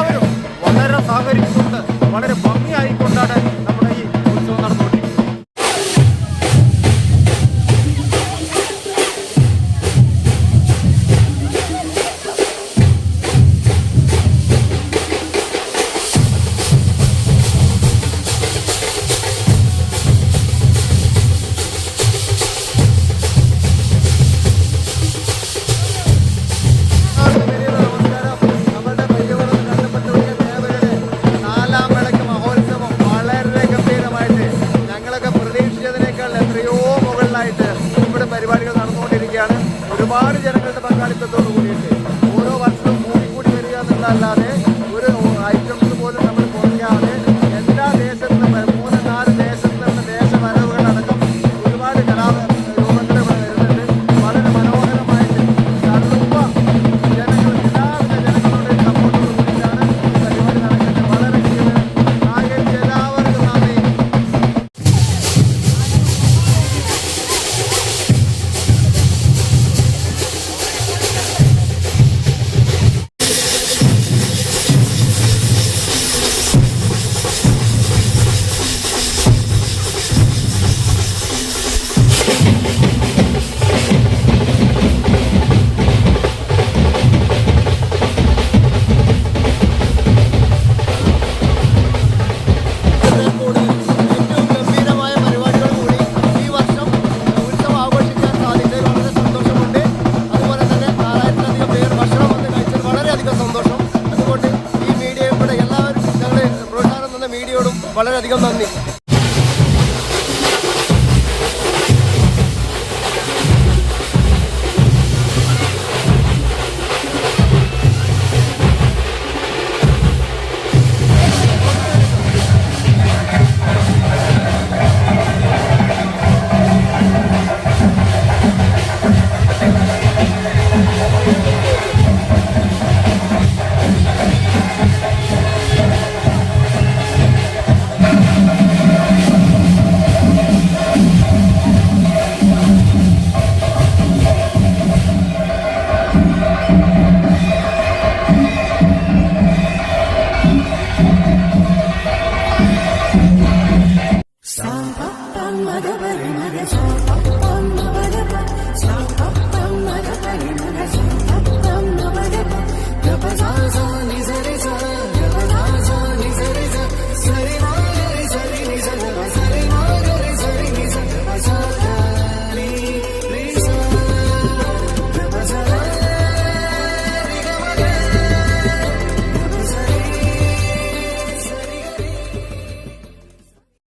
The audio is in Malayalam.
എല്ലാവരും വളരെ സഹകരിച്ചുകൊണ്ട് വളരെ ഭംഗിയായി ഒരുപാട് ജനങ്ങളുടെ പങ്കാളിത്തത്തോടു കൂടിയിട്ട് ഓരോ വർഷവും കൂടി കൂടി വരിക എന്നുള്ളതല്ലാതെ വളരെ അധികം നന്ദി